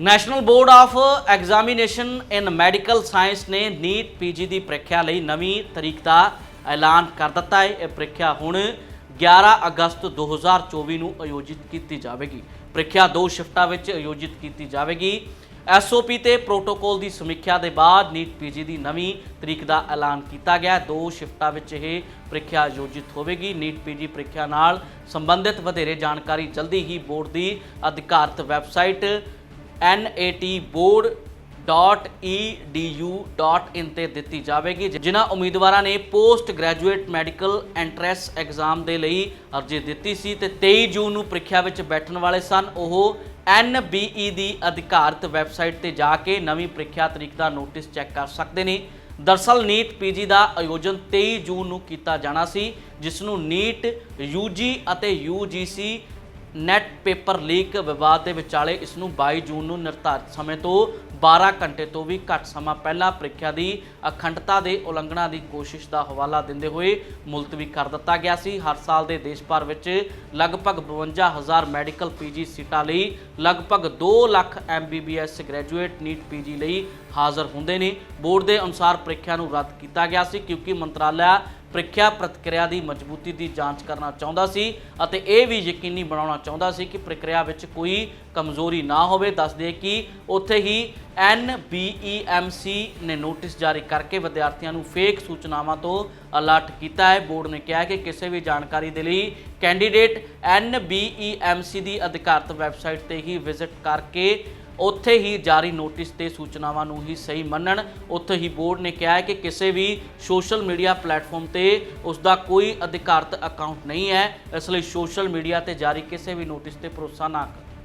National board of examination in medical science ਨੇ NEET PG ਦੀ ਪ੍ਰੀਖਿਆ ਲਈ ਨਵੀਂ ਤਰੀਕ ਦਾ ਐਲਾਨ ਕਰ ਦਿੱਤਾ ਹੈ। ਇਹ ਪ੍ਰੀਖਿਆ ਹੁਣ 11 ਅਗਸਤ 2024 ਨੂੰ ਆਯੋਜਿਤ ਕੀਤੀ ਜਾਵੇਗੀ। ਪ੍ਰੀਖਿਆ ਦੋ ਸ਼ਿਫਟਾਂ ਵਿੱਚ ਆਯੋਜਿਤ ਕੀਤੀ ਜਾਵੇਗੀ। ਐਸਓਪੀ ਤੇ ਪ੍ਰੋਟੋਕੋਲ ਦੀ ਸਮੀਖਿਆ ਦੇ ਬਾਅਦ ਨੀਟ ਪੀਜੀ ਦੀ ਨਵੀਂ ਤਰੀਕ ਦਾ ਐਲਾਨ ਕੀਤਾ ਗਿਆ। ਦੋ ਸ਼ਿਫਟਾਂ ਵਿੱਚ ਇਹ ਪ੍ਰੀਖਿਆ ਆਯੋਜਿਤ ਹੋਵੇਗੀ। ਨੀਟ ਪੀਜੀ ਪ੍ਰੀਖਿਆ ਨਾਲ ਸੰਬੰਧਿਤ ਵਧੇਰੇ ਜਾਣਕਾਰੀ ਜਲਦੀ ਹੀ ਬੋਰਡ ਦੀ ਅਧਿਕਾਰਤ ਵੈਬਸਾਈਟ nat.board.edu.in ਤੇ ਦਿੱਤੀ ਜਾਵੇਗੀ। ਜਿਨ੍ਹਾਂ ਉਮੀਦਵਾਰਾਂ ਨੇ post graduate medical entrance exam ਦੇ ਲਈ ਅਰਜ਼ੀ ਦਿੱਤੀ ਸੀ ਤੇ 23 ਜੂਨ ਨੂੰ ਪ੍ਰੀਖਿਆ ਵਿੱਚ ਬੈਠਣ ਵਾਲੇ ਸਨ। ਉਹ NBE ਦੀ ਅਧਿਕਾਰਤ ਵੈਬਸਾਈਟ ਤੇ ਜਾ ਕੇ ਨਵੀਂ ਪ੍ਰੀਖਿਆ ਤਰੀਕ ਦਾ ਨੋਟਿਸ ਚੈੱਕ ਕਰ ਸਕਦੇ ਨੇ। ਦਰਸਲ ਨੀਟ ਪੀਜੀ ਦਾ ਆਯੋਜਨ 23 ਜੂਨ ਨੂੰ ਕੀਤਾ ਜਾਣਾ ਸੀ ਜਿਸ ਨੂੰ ਨੀਟ ਯੂਜੀ ਅਤੇ ਯੂਜੀਸੀ ਨੈਟ ਪੇਪਰ ਲੀਕ ਵਿਵਾਦ ਦੇ ਵਿਚਾਲੇ ਇਸ ਨੂੰ 22 ਜੂਨ ਨੂੰ ਨਿਰਧਾਰਿਤ ਸਮੇਂ ਤੋਂ 12 ਘੰਟੇ ਤੋਂ ਵੀ ਘੱਟ ਸਮਾਂ ਪਹਿਲਾਂ ਪ੍ਰੀਖਿਆ ਦੀ ਅਖੰਡਤਾ ਦੇ ਉਲੰਘਣਾ ਦੀ ਕੋਸ਼ਿਸ਼ ਦਾ ਹਵਾਲਾ ਦਿੰਦੇ ਹੋਏ ਮੁਲਤਵੀ ਕਰ ਦਿੱਤਾ ਗਿਆ ਸੀ। ਹਰ ਸਾਲ ਦੇ ਦੇਸ਼ ਭਰ ਵਿੱਚ ਲਗਭਗ 52000 ਮੈਡੀਕਲ ਪੀਜੀ ਸੀਟਾਂ ਲਈ ਲਗਭਗ 2 lakh MBBS graduate NEET PG ਲਈ ਹਾਜ਼ਰ ਹੁੰਦੇ ਨੇ। ਬੋਰਡ ਦੇ ਅਨੁਸਾਰ ਪ੍ਰੀਖਿਆ ਨੂੰ ਰੱਦ ਕੀਤਾ ਗਿਆ ਸੀ ਕਿਉਂਕਿ ਮੰਤਰਾਲਾ ਪ੍ਰੀਖਿਆ ਪ੍ਰਤੀਕਿਰਿਆ ਦੀ ਮਜ਼ਬੂਤੀ ਦੀ ਜਾਂਚ ਕਰਨਾ ਚਾਹੁੰਦਾ ਸੀ ਅਤੇ ਇਹ ਵੀ ਯਕੀਨੀ ਬਣਾਉਣਾ ਚਾਹੁੰਦਾ ਸੀ ਕਿ ਪ੍ਰਕਿਰਿਆ ਵਿੱਚ ਕੋਈ ਕਮਜ਼ੋਰੀ ਨਾ ਹੋਵੇ। ਦੱਸ ਦੇ ਕਿ ਉੱਥੇ ਹੀ NBEMC ਨੇ ਨੋਟਿਸ ਜਾਰੀ ਕਰਕੇ ਵਿਦਿਆਰਥੀਆਂ ਨੂੰ ਫੇਕ ਸੂਚਨਾਵਾਂ ਤੋਂ ਅਲਰਟ ਕੀਤਾ ਹੈ। ਬੋਰਡ ਨੇ ਕਿਹਾ ਕਿ ਕਿਸੇ ਵੀ ਜਾਣਕਾਰੀ ਦੇ ਲਈ ਕੈਂਡੀਡੇਟ NBEMC ਦੀ ਅਧਿਕਾਰਤ ਵੈਬਸਾਈਟ ਤੇ ਹੀ ਵਿਜ਼ਿਟ ਕਰਕੇ ਉੱਥੇ ਹੀ ਜਾਰੀ ਨੋਟਿਸ ਤੇ ਸੂਚਨਾਵਾਂ ਨੂੰ ਹੀ ਸਹੀ ਮੰਨਣ। ਉੱਥੇ ਹੀ ਬੋਰਡ ਨੇ ਕਿਹਾ ਹੈ ਕਿ ਕਿਸੇ ਵੀ ਸੋਸ਼ਲ ਮੀਡੀਆ ਪਲੇਟਫਾਰਮ ਤੇ ਉਸ ਦਾ ਕੋਈ ਅਧਿਕਾਰਤ ਅਕਾਊਂਟ ਨਹੀਂ ਹੈ। ਇਸ ਲਈ ਸੋਸ਼ਲ ਮੀਡੀਆ ਤੇ ਜਾਰੀ ਕਿਸੇ ਵੀ ਨੋਟਿਸ ਤੇ ਭਰੋਸਾ ਨਾ ਕਰੋ।